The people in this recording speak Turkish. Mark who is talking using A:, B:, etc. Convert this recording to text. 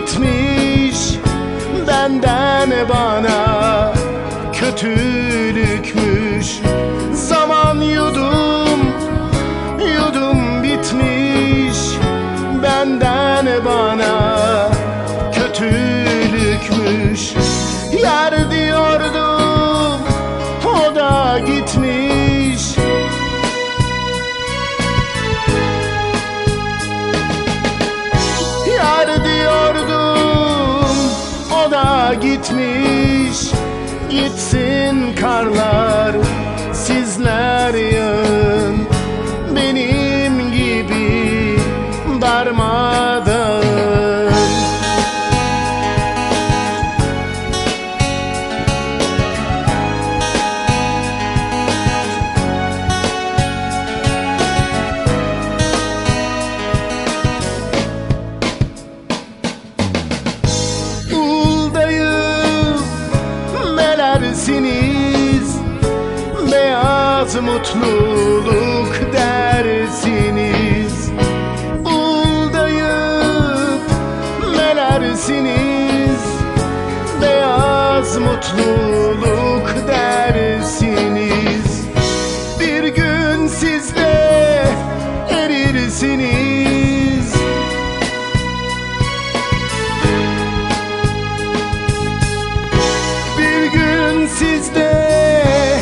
A: gitmiş benden bana. Kötülükmüş Zaman yudum yudum bitmiş benden bana. Gitmiş Gitsin karlar sizler yağın mutluluk dersiniz. Uldayıp melersiniz Beyaz mutluluk dersiniz. Bir gün siz de erirsiniz. De